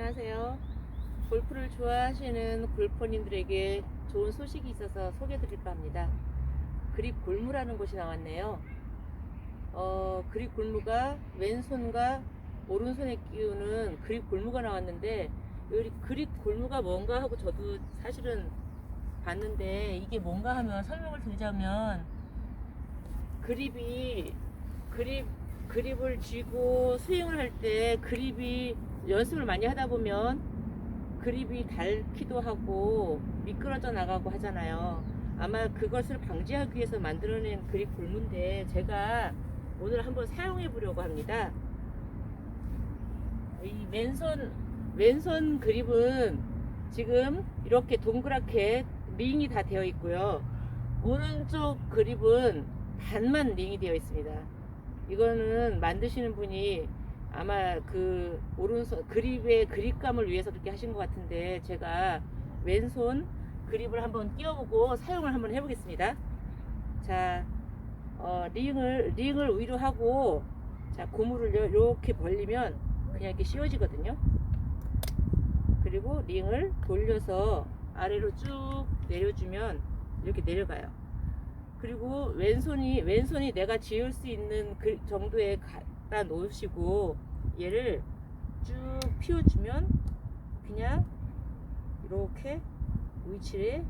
안녕하세요. 골프를 좋아하시는 골퍼님들에게 좋은 소식이 있어서 소개드릴까 합니다. 그립 골무라는 곳이 나왔네요. 어, 그립 골무가 왼손과 오른손에 끼우는 그립 골무가 나왔는데 여기 그립 골무가 뭔가 하고 저도 사실은 봤는데 이게 뭔가 하면 설명을 드리자면 그립이 그립 그립을 쥐고 스윙을 할 때 그립이 연습을 많이 하다 보면 그립이 닳기도 하고 미끄러져 나가고 하잖아요. 아마 그것을 방지하기 위해서 만들어낸 그립 골무인데 제가 오늘 한번 사용해 보려고 합니다. 이 왼손 왼손 그립은 지금 이렇게 동그랗게 링이 다 되어 있고요. 오른쪽 그립은 반만 링이 되어 있습니다. 이거는 만드시는 분이 아마 그 오른손 그립의 그립감을 위해서 그렇게 하신 것 같은데 제가 왼손 그립을 한번 끼워보고 사용을 한번 해보겠습니다. 자, 어, 링을 링을 위로 하고 자 고무를 이렇게 벌리면 그냥 이렇게 씌워지거든요. 그리고 링을 돌려서 아래로 쭉 내려주면 이렇게 내려가요. 그리고 왼손이 왼손이 내가 지을 수 있는 그 정도에 갖다 놓으시고 얘를 쭉 피워주면 그냥 이렇게 위치에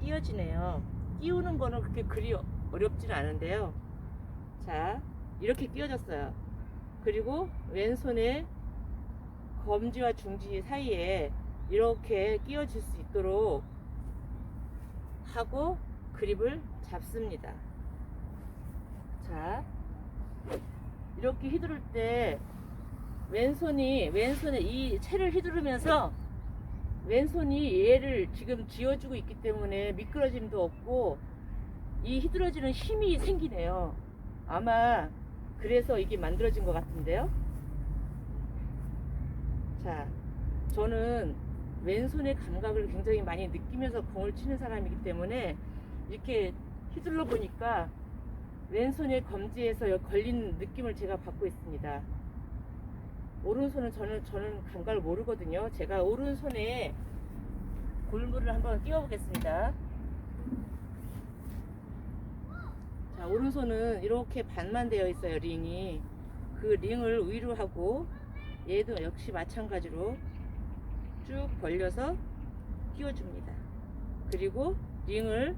끼워지네요. 끼우는 거는 그렇게 그리 어렵진 않은데요. 자, 이렇게 끼워졌어요. 그리고 왼손에 검지와 중지 사이에 이렇게 끼워질 수 있도록 하고 그립을 잡습니다. 자, 이렇게 휘두를 때 왼손이 왼손에 이 채를 휘두르면서 왼손이 얘를 지금 쥐어주고 있기 때문에 미끄러짐도 없고 이 휘두러지는 힘이 생기네요. 아마 그래서 이게 만들어진 것 같은데요. 자, 저는 왼손의 감각을 굉장히 많이 느끼면서 공을 치는 사람이기 때문에 이렇게 휘둘러 보니까 왼손의 검지에서 걸린 느낌을 제가 받고 있습니다. 오른손은 저는 저는 감각을 모르거든요. 제가 오른손에 골무를 한번 끼워 보겠습니다. 자, 오른손은 이렇게 반만 되어 있어요, 링이. 그 링을 위로 하고 얘도 역시 마찬가지로 쭉 벌려서 끼워줍니다. 그리고 링을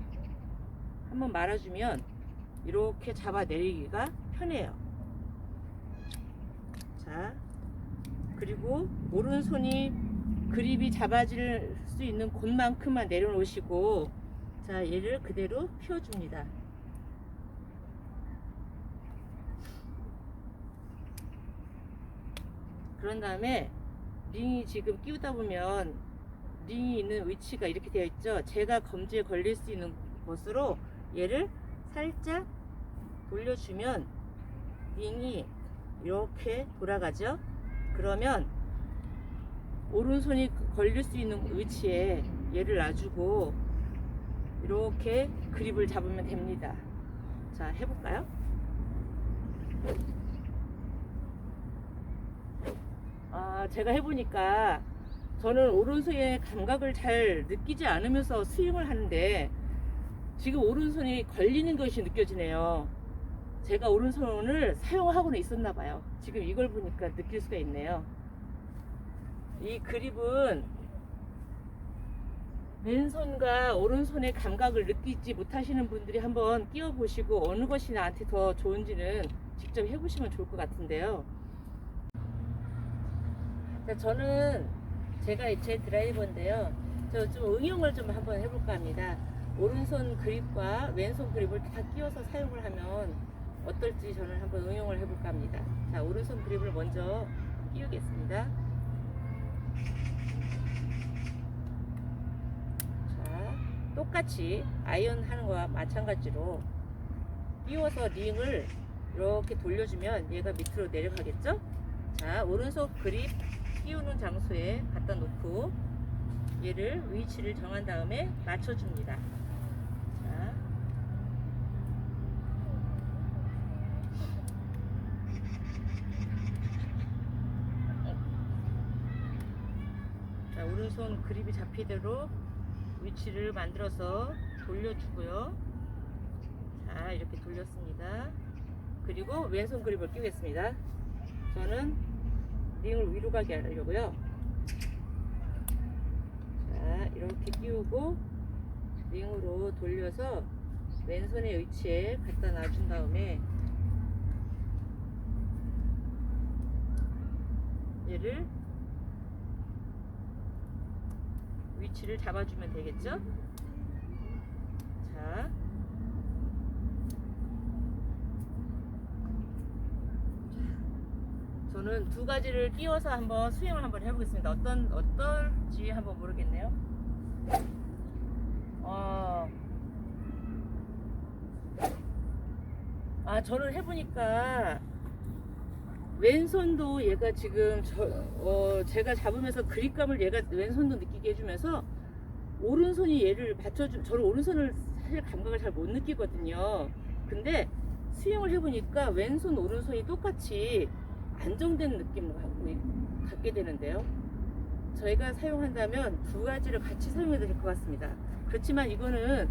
한번 말아주면 이렇게 잡아 내리기가 편해요. 자, 그리고 오른손이 그립이 잡아질 수 있는 곳만큼만 내려놓으시고 자, 얘를 그대로 펴줍니다. 그런 다음에 링이 지금 끼우다 보면 링이 있는 위치가 이렇게 되어 있죠. 제가 검지에 걸릴 수 있는 곳으로 얘를 살짝 돌려주면 링이 이렇게 돌아가죠. 그러면 오른손이 걸릴 수 있는 위치에 얘를 놔주고 이렇게 그립을 잡으면 됩니다. 자, 해볼까요? 아, 제가 해보니까 저는 오른손의 감각을 잘 느끼지 않으면서 스윙을 하는데 지금 오른손이 걸리는 것이 느껴지네요. 제가 오른손을 사용하고는 있었나 봐요. 지금 이걸 보니까 느낄 수가 있네요. 이 그립은 왼손과 오른손의 감각을 느끼지 못하시는 분들이 한번 끼워 보시고 어느 것이 나한테 더 좋은지는 직접 해보시면 좋을 것 같은데요. 자, 저는 제가 제 드라이버인데요. 저 좀 응용을 좀 한번 해볼까 합니다. 오른손 그립과 왼손 그립을 다 끼워서 사용을 하면 어떨지 저는 한번 응용을 해볼까 합니다. 자, 오른손 그립을 먼저 끼우겠습니다. 자, 똑같이 아이언 하는 거와 마찬가지로 끼워서 링을 이렇게 돌려주면 얘가 밑으로 내려가겠죠? 자, 오른손 그립 끼우는 장소에 갖다 놓고 얘를 위치를 정한 다음에 맞춰줍니다. 자, 오른손 그립이 잡히도록 위치를 만들어서 돌려주고요. 자, 이렇게 돌렸습니다. 그리고 왼손 그립을 끼우겠습니다. 저는 링을 위로 가게 하려고요. 자, 이렇게 끼우고 링으로 돌려서 왼손의 위치에 갖다 놔준 다음에 얘를 위치를 잡아주면 되겠죠? 자, 저는 두 가지를 끼워서 한번 수행을 한번 해보겠습니다. 어떤 어떨지 한번 모르겠네요. 어, 아 저는 해보니까 왼손도 얘가 지금 저, 어, 제가 잡으면서 그립감을 얘가 왼손도 느끼게 해주면서 오른손이 얘를 받쳐주 저는 오른손을 사실 감각을 잘 못 느끼거든요. 근데 수영을 해보니까 왼손 오른손이 똑같이 안정된 느낌을 있- 갖게 되는데요. 저희가 사용한다면 두 가지를 같이 사용해도 될 것 같습니다. 그렇지만 이거는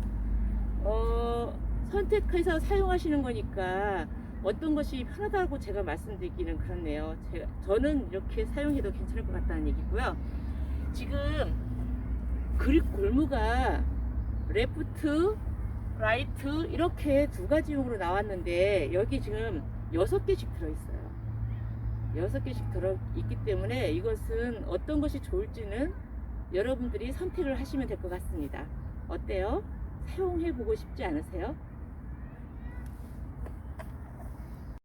어, 선택해서 사용하시는 거니까 어떤 것이 편하다고 제가 말씀드리기는 그렇네요. 제가, 저는 이렇게 사용해도 괜찮을 것 같다는 얘기고요. 지금 그립 골무가 레프트, 라이트 이렇게 두 가지용으로 나왔는데 여기 지금 여섯 개씩 들어있어요. 여섯 개씩 들어있기 때문에 이것은 어떤 것이 좋을지는 여러분들이 선택을 하시면 될 것 같습니다. 어때요? 사용해 보고 싶지 않으세요?